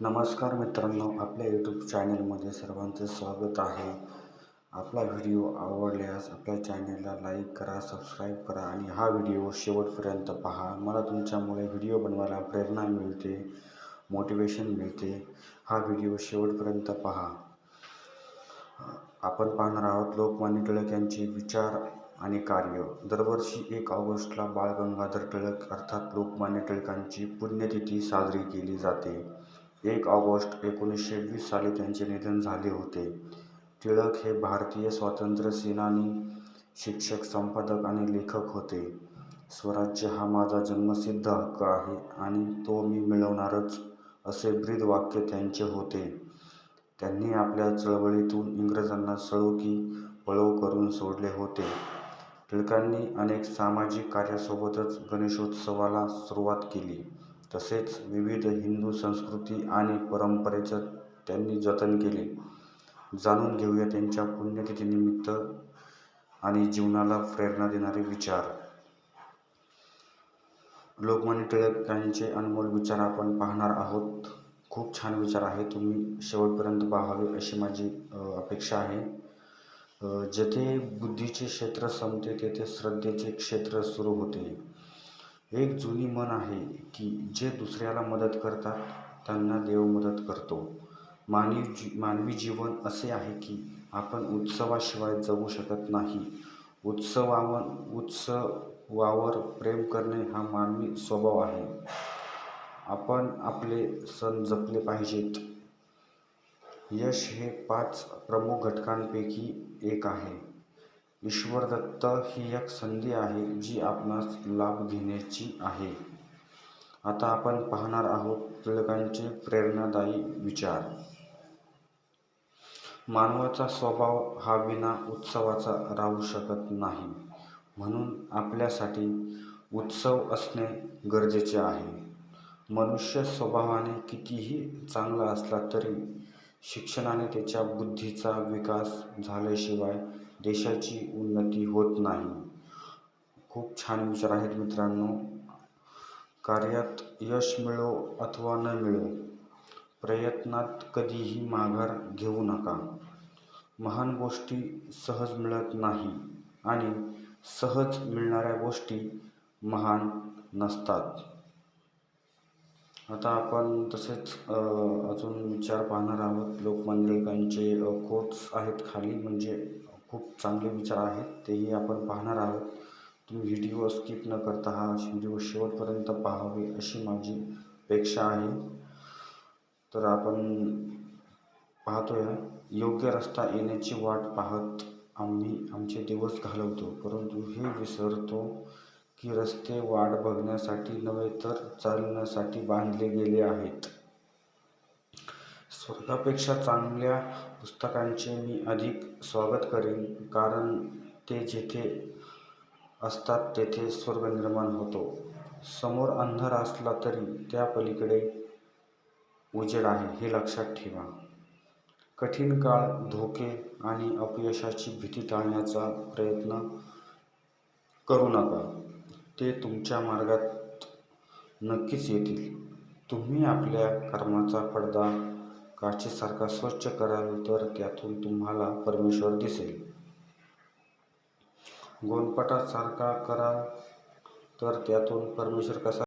नमस्कार मित्रांनो आपल्या यूट्यूब चॅनलमध्ये सर्वांचे स्वागत आहे. आपला व्हिडिओ आवडल्यास आपल्या चॅनलला लाईक करा सबस्क्राईब करा आणि हा व्हिडिओ शेवटपर्यंत पहा. मला तुमच्यामुळे व्हिडिओ बनवायला प्रेरणा मिळते मोटिवेशन मिळते. हा व्हिडिओ शेवटपर्यंत पहा. आपण पाहणार आहोत लोकमान्य टिळक यांचे विचार आणि कार्य. दरवर्षी एक ऑगस्टला बाळ गंगाधर टिळक अर्थात लोकमान्य टिळकांची पुण्यतिथी साजरी केली जाते. एक ऑगस्ट एकोणीसशे वीस साली त्यांचे निधन झाले होते. टिळक हे भारतीय स्वातंत्र्य सेनानी शिक्षक संपादक आणि लेखक होते. स्वराज्य हा माझा जन्मसिद्ध हक्क आहे आणि तो मी मिळवणारच असे ब्रीद वाक्य त्यांचे होते. त्यांनी आपल्या चळवळीतून इंग्रजांना सळो की पळो करून सोडले होते. टिळकांनी अनेक सामाजिक कार्यासोबतच गणेशोत्सवाला सुरुवात केली. तसेच विविध हिंदू संस्कृती आणि परंपरेचं त्यांनी जतन केले. जाणून घेऊया त्यांच्या पुण्यतिथीनिमित्त आणि जीवनाला प्रेरणा देणारे विचार. लोकमान्य टिळकांचे अनमोल विचार आपण पाहणार आहोत. खूप छान विचार आहे. तुम्ही शेवटपर्यंत पाहावे अशी माझी अपेक्षा आहे. जेथे बुद्धीचे क्षेत्र संपते तेथे श्रद्धेचे क्षेत्र सुरू होते. एक जुनी मन आहे की जे दुसऱ्याला मदत करतात त्यांना देव मदत करतो. मानवी जी मानवी जीवन असे आहे की आपण उत्सवाशिवाय जगू शकत नाही. उत्सवावर उत्सवावर प्रेम करणे हा मानवी स्वभाव आहे. आपण आपले सण जपले पाहिजेत. यश हे पाच प्रमुख घटकांपैकी एक आहे. ईश्वरदत्त ही एक संधी आहे जी आपणास लाभ घेण्याची आहे. आता आपण पाहणार आहोत टिळकांचे प्रेरणादायी विचार. मानवाचा स्वभाव हा विना उत्सवाचा राहू शकत नाही. म्हणून आपल्यासाठी उत्सव असणे गरजेचे आहे. मनुष्य स्वभावाने कितीही चांगला असला तरी शिक्षणाने त्याच्या बुद्धीचा विकास झाल्याशिवाय देशाची उन्नती होत नाही. खूप छान विचार आहेत मित्रांनो. कार्यात यश मिळो अथवा न मिळो प्रयत्नात कधीही माघार घेऊ नका. महान गोष्टी सहज मिळत नाही आणि सहज मिळणाऱ्या गोष्टी महान नसतात. आता आपण तसेच अजून विचार पाहणार आहोत. लोकमान्य टिळकांचे कोट्स आहेत खाली म्हणजे खूप चांगले विचार आहेत. तेही आपण पाहणार आहोत. तुम्ही व्हिडिओ स्किप न करता हा व्हिडिओ शेवटपर्यंत पाहावे अशी माझी अपेक्षा आहे. तर आपण पाहतोय योग्य रस्ता येण्याची वाट पाहत आम्ही आमचे दिवस घालवतो परंतु हे विसरतो की रस्ते वाट बघण्यासाठी नव्हे तर चालण्यासाठी बांधले गेले आहेत. स्वर्गापेक्षा चांगल्या पुस्तकांचे मी अधिक स्वागत करेन कारण ते जिथे असतात तेथे स्वर्ग निर्माण होतो. समोर अंधार असला तरी त्या पलीकडे उजेड आहे हे लक्षात ठेवा. कठीण काळ धोके आणि अपयशाची भीती टाळण्याचा प्रयत्न करू नका. ते तुमच्या मार्गात नक्कीच येतील. तुम्ही आपल्या कर्माचा पडदा काचेसारखा स्वच्छ कराल तर त्यातून तुम्हाला परमेश्वर दिसेल. गोंडपाटासारखा कराल तर त्यातून परमेश्वर कसा